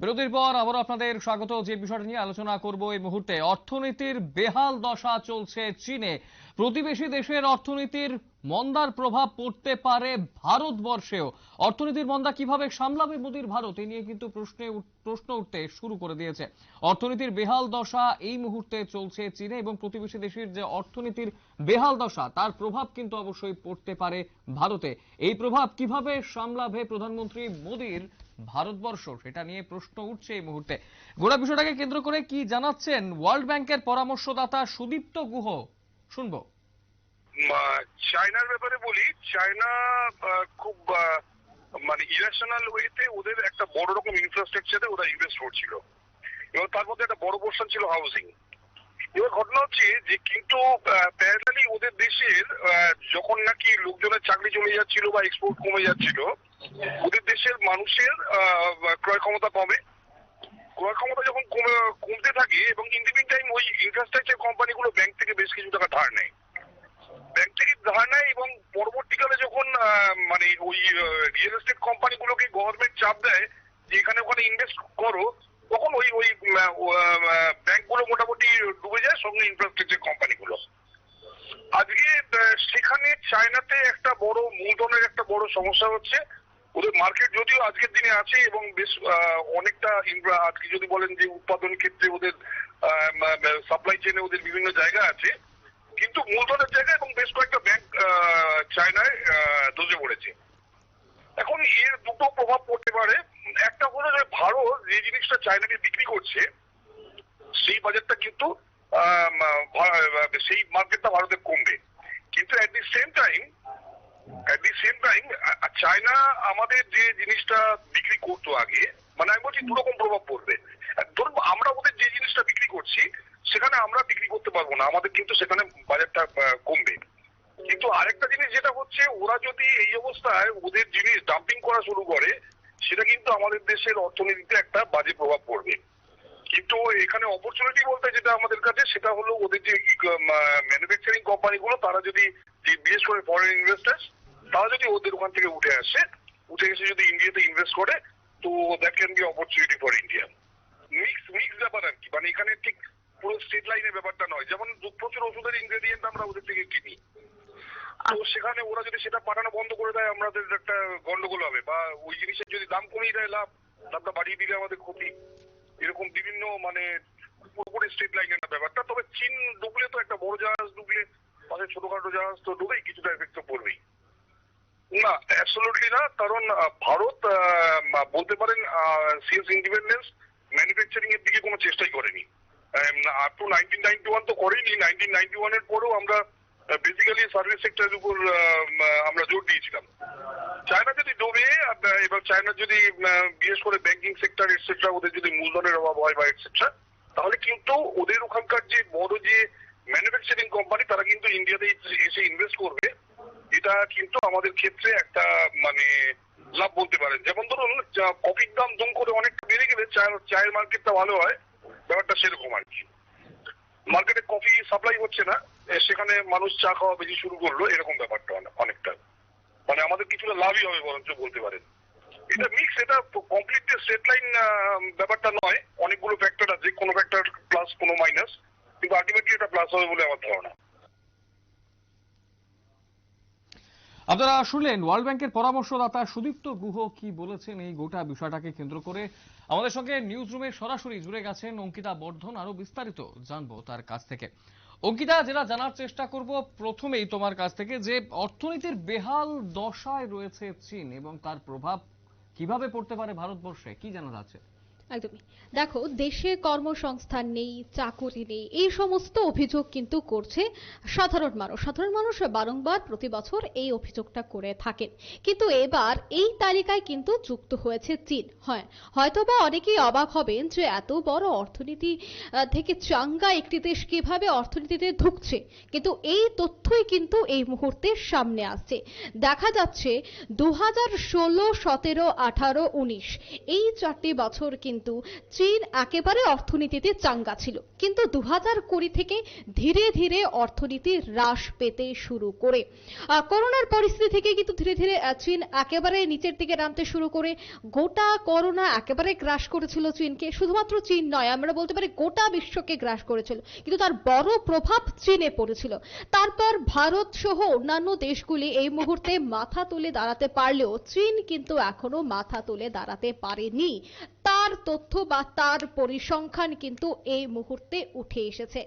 বিরতির পর আবার আপনাদের স্বাগত। যে বিষয়টা নিয়ে আলোচনা করব এই মুহূর্তে, অর্থনীতির বেহাল দশা চলছে চীনে। প্রতিবেশী দেশের অর্থনীতির মন্দার প্রভাব পড়তে পারে ভারতবর্ষেও। অর্থনীতির মন্দা কীভাবে সামলাবে মোদীর ভারত এই নিয়ে কিন্তু প্রশ্নে প্রশ্ন উঠতে শুরু করে দিয়েছে। অর্থনীতির বেহাল দশা এই মুহূর্তে চলছে চীনে এবং প্রতিবেশী দেশের যে অর্থনীতির বেহাল দশা, তার প্রভাব কিন্তু অবশ্যই পড়তে পারে ভারতে। এই প্রভাব কীভাবে সামলাবে প্রধানমন্ত্রী মোদীর ভারতবর্ষ, সেটা নিয়ে প্রশ্ন উঠছে এই মুহূর্তে। গোটা বিষয়টাকে কেন্দ্র করে কি জানাচ্ছেন ওয়ার্ল্ড ব্যাংকের পরামর্শদাতা সুদীপ্ত গুহ? শুনব। চায়নার ব্যাপারে বলি, চায়না খুব মানে ইরেশনাল ওয়েতে ওদের একটা বড় রকম ইনফ্রাস্ট্রাকচারে ওরা ইনভেস্ট করছিল। এবং তার মধ্যে একটা বড় পোর্শন ছিল হাউসিং এবার ঘটনা হচ্ছে যে কিন্তু প্যারালি ওদের দেশের যখন নাকি লোকজনের চাকরি চলে যাচ্ছিল বা এক্সপোর্ট কমে যাচ্ছিল দেশের মানুষের ক্রয় ক্ষমতা কমে। ক্রয় ক্ষমতা যখন কমতে থাকে এবং ইন টাইম ওই ইনফ্রাস্ট্রাকচার কোম্পানিগুলো ব্যাংক থেকে বেশ কিছু টাকা ধার নেয়। ব্যাংক থেকে ধার নেয় এবং পরবর্তীকালে যখন মানে ওই রিয়েল এস্টেট কোম্পানিগুলোকে গভর্নমেন্ট চাপ দেয় যে এখানে ওখানে ইনভেস্ট করো, তখন ওই ওই ব্যাংকগুলো মোটামুটি ডুবে যায়, সঙ্গে ইনফ্রাস্ট্রাকচার কোম্পানিগুলো আজকে সেখানে চায়নাতে একটা বড় মূলধনের একটা বড় সমস্যা হচ্ছে ওদের মার্কেট যদিও আজকের দিনে আছে এবং বেশ অনেকটা আজকে যদি বলেন যে উৎপাদন ক্ষেত্রে ওদের সাপ্লাই চেনে ওদের বিভিন্ন জায়গা আছে, কিন্তু মূলধনের জায়গা এবং বেশ কয়েকটা ব্যাংক চায়নায় ধসে পড়েছে। এখন এর দুটো প্রভাব পড়তে পারে। একটা হলো যে ভারত যে জিনিসটা চায়নাকে বিক্রি করছে, সেই বাজারটা কিন্তু সেই মার্কেটটা ভারতে কমবে। কিন্তু at the same time at the same time China আমাদের যে জিনিসটা বিক্রি করতো আগে মানে আমি বলছি দুরকম প্রভাব পড়বে। ধরুন, আমরা ওদের যে জিনিসটা বিক্রি করছি, সেখানে আমরা বিক্রি করতে পারব না। আমাদের কিন্তু সেখানে বাজারটা কমবে। কিন্তু আরেকটা জিনিস যেটা হচ্ছে, ওরা যদি এই অবস্থায় ওদের জিনিস ডাম্পিং করা শুরু করে, সেটা কিন্তু আমাদের দেশের অর্থনীতিতে একটা বাজে প্রভাব পড়বে। কিন্তু এখানে অপরচুনিটি বলতে যেটা আমাদের কাছে, সেটা হলো ওদের যে ম্যানুফ্যাকচারিং কোম্পানিগুলো তারা যদি বিশেষ করে ফরেন ইনভেস্টার্স তারা যদি ওদের ওখান থেকে উঠে আসে উঠে এসে যদি ইন্ডিয়াতে ইনভেস্ট করে তো that can be opportunity for India mix mix ব্যাপার আর কি। মানে এখানে ঠিক পুরো স্টেট লাইনের ব্যাপারটা নয়। যেমন প্রচুর ওষুধের ইনগ্রেডিয়েন্ট আমরা ওদের থেকে কিনি। তো সেখানে ওরা যদি সেটা পাঠানো বন্ধ করে দেয় আমাদের একটা গন্ডগোল হবে। বা ওই জিনিসের যদি দাম কমিয়ে দেয় লাভ দামটা বাড়িয়ে দিলে আমাদের ক্ষতি। এরকম বিভিন্ন মানে পুরোপুরি স্ট্রিট লাইনের না ব্যাপারটা। তবে চীন ডুবলে তো একটা বড় জাহাজ ডুবলে পাশে ছোটখাটো জাহাজ তো ডুবেই কিছুটা এফেক্ট তো পড়বেই। না অ্যাবসোলুটলি না, কারণ ভারত বলতে পারেন সিএস ইন্ডিপেন্ডেন্স ম্যানুফ্যাকচারিং এর দিকে কোনো চেষ্টাই করেনি। Up to nineteen ninety one তো করেনি নাইনটিন নাইনটি ওয়ানের পরেও আমরা বেসিক্যালি সার্ভিস সেক্টরের উপর আমরা জোর দিয়েছিলাম। চায়না যদি ডোবে এবার চায়না যদি বিশেষ করে ব্যাংকিং সেক্টর এটসেট্রা ওদের যদি মূলধনের অভাব হয় বা এটসেট্রা তাহলে কিন্তু ওদের ওখানকার যে বড় যে ম্যানুফ্যাকচারিং কোম্পানি তারা কিন্তু ইন্ডিয়াতে এসে ইনভেস্ট করবে। এটা কিন্তু আমাদের ক্ষেত্রে একটা মানে লাভ বলতে পারেন। যেমন ধরুন কফির দাম দম করে অনেকটা বেড়ে গেলে চায়ের চায়ের মার্কেটটা ভালো হয়, ব্যাপারটা সেরকম আর কি। মার্কেটে কফি সাপ্লাই হচ্ছে না সেখানে মানুষ চা খাওয়া বেশি শুরু করল, এরকম ব্যাপারটা অনেকটা। মানে আমাদের কিছুটা লাভই হবে বরঞ্চ বলতে পারেন। এটা মিক্স এটা কমপ্লিট স্ট্রেট লাইন ব্যাপারটা নয়, অনেকগুলো ফ্যাক্টর আছে, কোনো ফ্যাক্টর প্লাস কোনো মাইনাস কিন্তু আলটিমেটলি এটা প্লাস হবে বলে আমার ধারণা। আপনারা শুনলেন ওয়ার্ল্ড ব্যাংকের পরামর্শদাতা সুদীপ্ত গুহ কি বলেছেন? এই গোটা বিষয়টাকে কেন্দ্র করে আমাদের সঙ্গে নিউজ রুমে সরাসরি জুড়ে গেছেন অঙ্কিতা বর্ধন, আরও বিস্তারিত জানব তার কাছ থেকে। অঙ্কিতা, যেটা জানার চেষ্টা করব প্রথমেই তোমার কাছ থেকে যে অর্থনীতির বেহাল দশায় রয়েছে চীন এবং তার প্রভাব কীভাবে পড়তে পারে ভারতবর্ষে, কি জানা যাচ্ছে? একদমই। দেখো, দেশে কর্মসংস্থান নেই, চাকুরি নেই, এই সমস্ত অভিযোগ কিন্তু করছে সাধারণ মানুষ। সাধারণ মানুষ বারংবার প্রতি বছর এই অভিযোগটা করে থাকেন। কিন্তু এবার এই তালিকায় কিন্তু যুক্ত হয়েছে চীন। হয়, হয়তোবা অনেকেই অবাক হবেন যে এত বড় অর্থনীতি থেকে চাঙ্গা একটি দেশ কীভাবে অর্থনীতিতে ঢুকছে। কিন্তু এই তথ্যই কিন্তু এই মুহূর্তে সামনে আসছে। দেখা যাচ্ছে দু হাজার ষোলো, সতেরো, আঠারো, উনিশ, এই চারটি বছর কিন্তু কিন্তু চীন একেবারে অর্থনীতিতে চাঙ্গা ছিল। কিন্তু দু হাজার কুড়ি থেকে ধীরে ধীরে অর্থনীতি হ্রাস পেতে শুরু করে। করোনার পরিস্থিতি থেকে কিন্তু ধীরে ধীরে চীন একেবারে নিচের দিকে নামতে শুরু করে। গোটা করোনা একেবারে গ্রাস করেছিল চীনকে। শুধুমাত্র চীন নয়, আমরা বলতে পারি গোটা বিশ্বকে গ্রাস করেছিল। কিন্তু তার বড় প্রভাব চীনে পড়েছিল। তারপর ভারত সহ অন্যান্য দেশগুলি এই মুহূর্তে মাথা তুলে দাঁড়াতে পারলেও চীন কিন্তু এখনও মাথা তুলে দাঁড়াতে পারেনি। তার তথ্য বা তার পরিসংখ্যান কিন্তু এই মুহূর্তে উঠে এসেছে।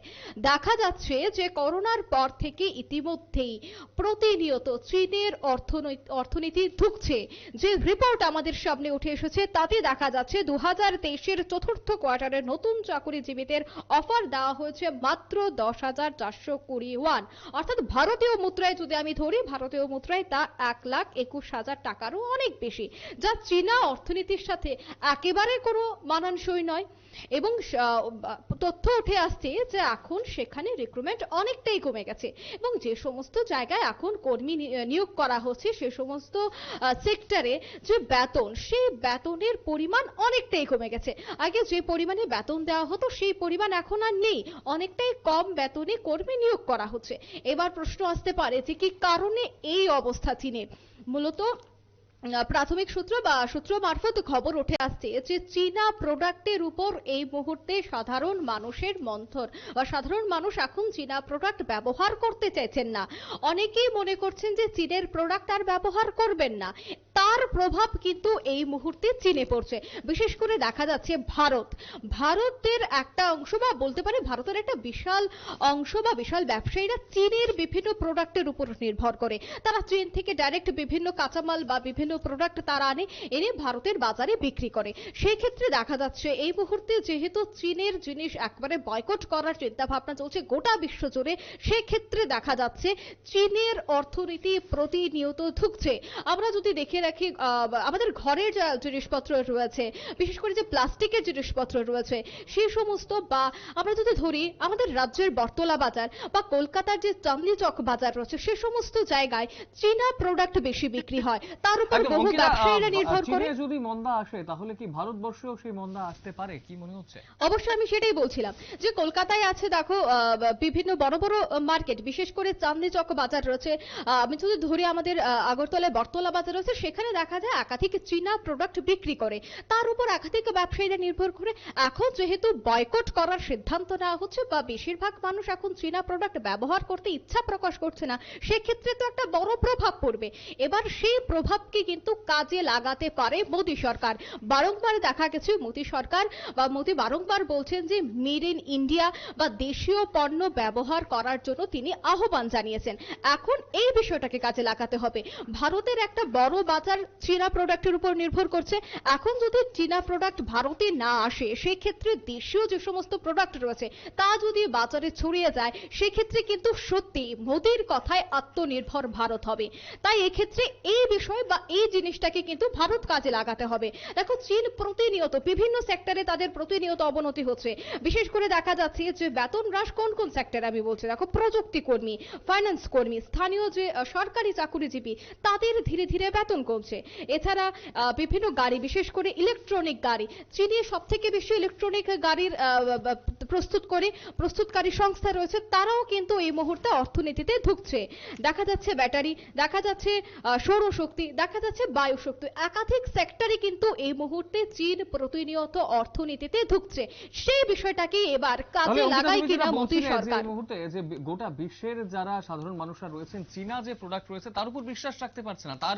দেখা যাচ্ছে যে করোনার পর থেকে ইতিমধ্যেই প্রতিনিয়ত চীনের অর্থনৈত অর্থনীতি ধুকছে। যে রিপোর্ট আমাদের সামনে উঠে এসেছে, তাতে দেখা যাচ্ছে দু হাজার তেইশের চতুর্থ কোয়ার্টারে নতুন চাকুরিজীবীদের অফার দেওয়া হয়েছে মাত্র দশ হাজার চারশো কুড়ি ওয়ান। অর্থাৎ ভারতীয় মুদ্রায় যদি আমি ধরি, ভারতীয় মুদ্রায় তা এক লাখ একুশ হাজার টাকারও অনেক বেশি। যা চীনা অর্থনীতির সাথে একেবারে কোনো মানানসই নয়। এবং তথ্য উঠে আসছে যে এখন সেখানে রিক্রুটমেন্ট অনেকটাই কমে গেছে। এবং যে সমস্ত জায়গায় এখন কর্মী নিয়োগ করা হচ্ছে, সে সমস্ত সেক্টরে যে বেতন, সেই বেতনের পরিমাণ অনেকটাই কমে গেছে। আগে যে পরিমাণে বেতন দেওয়া হতো, সেই পরিমাণ এখন আর নেই। অনেকটাই কম বেতনে কর্মী নিয়োগ করা হচ্ছে। এবার প্রশ্ন আসতে পারে যে কি কারণে এই অবস্থা চীনের মূলত প্রাথমিক সূত্র বা সূত্র মারফত খবর উঠে আসছে যে চীনা প্রোডাক্টের উপর এই মুহূর্তে সাধারণ মানুষের মন্থর বা সাধারণ মানুষ এখন চীনা প্রোডাক্ট ব্যবহার করতে চাইছেন না। অনেকেই মনে করছেন যে চীনের প্রোডাক্ট আর ব্যবহার করবেন না। তার প্রভাব কিন্তু এই মুহূর্তে চীনে পড়ছে। বিশেষ করে দেখা যাচ্ছে ভারত। ভারতের একটা অংশ বা বলতে পারে ভারতের একটা বিশাল অংশ বা বিশাল ব্যবসায়ীরা চীনের বিভিন্ন প্রোডাক্টের উপর নির্ভর করে। তারা চীন থেকে ডাইরেক্ট বিভিন্ন কাঁচামাল বা বিভিন্ন প্রোডাক্ট তারা আনে, এনে ভারতের বাজারে বিক্রি করে। সেই ক্ষেত্রে দেখা যাচ্ছে এই মুহূর্তে যেহেতু চীনের জিনিস একবারে বয়কট করার চিন্তা ভাবনা চলছে গোটা বিশ্ব জুড়ে, সেক্ষেত্রে দেখা যাচ্ছে চীনের অর্থনীতি প্রতিনিয়ত ধুকছে আমরা যদি দেখে রাখি আমাদের ঘরের জিনিসপত্র রয়েছে, বিশেষ করে যে প্লাস্টিকের জিনিসপত্র রয়েছে সেই সমস্ত বা আমরা যদি ধরি আমাদের রাজ্যের বর্তলা বাজার বা কলকাতার যে চাঁদনি চক বাজার রয়েছে, সে সমস্ত জায়গায় চীনা প্রোডাক্ট বেশি বিক্রি হয়। তার উপর বহু ব্যবসায়ীরা নির্ভর করে। যদি মন্দা আসে তাহলে কি ভারতবর্ষেও সেই মন্দা আসতে পারে? কি মনে হচ্ছে? অবশ্যই আমি সেটাই বলছিলাম যে কলকাতায় আছে দেখো বিভিন্ন বড় বড় মার্কেট বিশেষ করে চাঁদনি চক বাজার রয়েছে। আমি যদি ধরি আমাদের আগরতলায় বাজার রয়েছে সেখানে দেখা যায় একাধিক চীনা প্রোডাক্ট বিক্রি করে। তার উপর একাধিক ব্যবসায়ীরা নির্ভর করে। এখন যেহেতু বয়কট করার সিদ্ধান্ত নেওয়া হচ্ছে বা বেশিরভাগ মানুষ এখন চীনা প্রোডাক্ট ব্যবহার করতে ইচ্ছা প্রকাশ করছে না সেক্ষেত্রে তো একটা বড় প্রভাব পড়বে। এবার সেই প্রভাবকে কিন্তু কাজে লাগাতে পারে মোদী সরকার। বারংবার দেখা গেছে মোদী সরকার বা মোদী বারংবার বলছেন যে মেড ইন ইন্ডিয়া বা দেশীয় পণ্য ব্যবহার করার জন্য তিনি আহ্বান জানিয়েছেন। এখন এই বিষয়টাকে কাজে লাগাতে হবে। ভারতের একটা বড় বাজার চীনা প্রোডাক্টের উপর নির্ভর করছে। এখন যদি চীনা প্রোডাক্ট ভারতে না আসে, সেক্ষেত্রে দেশীয় যে সমস্ত প্রোডাক্ট রয়েছে, তা যদি বাজারে ছড়িয়ে যায়, সেক্ষেত্রে কিন্তু সত্যি মোদীর কথায় আত্মনির্ভর ভারত হবে। তাই এক্ষেত্রে এই বিষয় বা এই জিনিসটাকে কিন্তু ভারত কাজে লাগাতে হবে। দেখো, চীন প্রতিনিয়ত, বিভিন্ন সেক্টরে তাদের প্রতিনিয়ত অবনতি হচ্ছে। বিশেষ করে দেখা যাচ্ছে যে বেতন হ্রাস কোন কোন সেক্টরে আমি বলছি? দেখো, প্রযুক্তি কর্মী ফাইন্যান্স কর্মী, স্থানীয় যে সরকারি চাকুরিজীবী, তাদের ধীরে ধীরে বেতন কমছে। এছাড়া বিভিন্ন গাড়ি, বিশেষ করে ইলেকট্রনিক গাড়ি, চীনে সব থেকে বেশি ইলেকট্রনিক গাড়ির প্রস্তুত করে প্রস্তুতকারী সংস্থা রয়েছে তারাও কিন্তু এই মুহূর্তে অর্থনীতিতে ঢুকছে। দেখা যাচ্ছে ব্যাটারি দেখা যাচ্ছে সৌরশক্তি দেখা যাচ্ছে বায়ু শক্তি একাধিক সেক্টরে কিন্তু এই মুহূর্তে চীন প্রতিনিয়ত অর্থনীতিতে ঢুকছে। সেই বিষয়টাকে এবার কাজে তুমি কিনা মোদী সরকার। মুহূর্তে যে গোটা বিশ্বের যারা সাধারণ মানুষরা রয়েছেন চীনা যে প্রোডাক্ট রয়েছে তার উপর বিশ্বাস রাখতে পারছে না। তার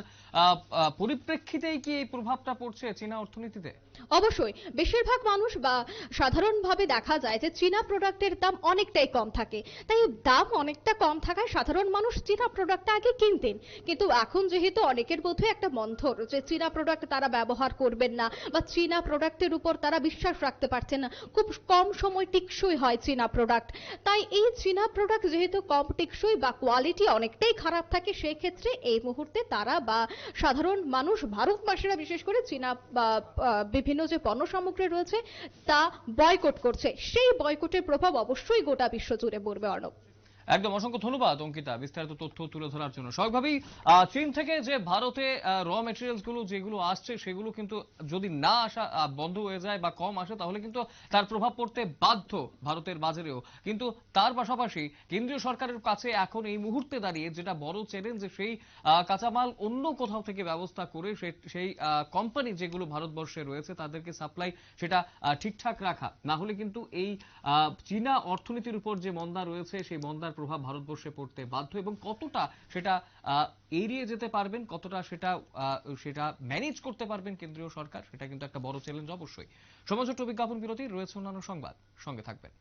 পরিপ্রেক্ষিতেই কি এই প্রভাবটা পড়ছে চীনা অর্থনীতিতে? অবশ্যই। বেশিরভাগ মানুষ বা সাধারণভাবে দেখা যায় যে চীনা প্রোডাক্টের দাম অনেকটাই কম থাকে। তাই দাম অনেকটা কম থাকায় সাধারণ মানুষ চীনা প্রোডাক্টটা আগে কিনতেন। কিন্তু এখন যেহেতু অনেকের বোধহয় একটা মন্থর যে চীনা প্রোডাক্ট তারা ব্যবহার করবেন না বা চীনা প্রোডাক্টের উপর তারা বিশ্বাস রাখতে পারছেন না, খুব কম সময় টিকসই হয় চীনা প্রোডাক্ট তাই এই চীনা প্রোডাক্ট যেহেতু কম টিকসই বা কোয়ালিটি অনেকটাই খারাপ থাকে সেই ক্ষেত্রে এই মুহূর্তে তারা বা সাধারণ মানুষ, ভারতবাসীরা বিশেষ করে চীনা বা বিভিন্ন যে পণ্য সামগ্রী রয়েছে তা বয়কট করছে। সেই বয়কটের প্রভাব অবশ্যই গোটা বিশ্ব জুড়ে পড়বে অর্ণব। একদম অসংখ্য ধন্যবাদ, অঙ্কিতা। বিস্তারিত তথ্য তুলে ধরার জন্য। স্বাভাবিকভাবেই চীন থেকে যে ভারতে র মেটেরিয়ালসগুলো যেগুলো আসছে, সেগুলো কিন্তু যদি না আসা বন্ধ হয়ে যায় বা কম আসে, তাহলে কিন্তু তার প্রভাব পড়তে বাধ্য ভারতের বাজারেও। কিন্তু তার পাশাপাশি কেন্দ্রীয় সরকারের কাছে এখন এই মুহূর্তে দাঁড়িয়ে যেটা বড় চ্যালেঞ্জ সেই কাঁচামাল অন্য কোথাও থেকে ব্যবস্থা করে সেই কোম্পানি যেগুলো ভারতবর্ষে রয়েছে, তাদেরকে সাপ্লাই সেটা ঠিকঠাক রাখা। না হলে কিন্তু এই চীনা অর্থনীতির উপর যে মন্দা রয়েছে, সেই মন্দার প্রভাব ভারতবর্ষে পড়তে বাধ্য এবং কতটা সেটা এড়িয়ে যেতে পারবেন, কতটা সেটা সেটা ম্যানেজ করতে পারবেন কেন্দ্রীয় সরকার, সেটা কিন্তু একটা বড় চ্যালেঞ্জ অবশ্যই। সময় ছোট্ট বিজ্ঞাপন বিরতি রয়েছে অন্যান্য সংবাদ। সঙ্গে থাকবেন।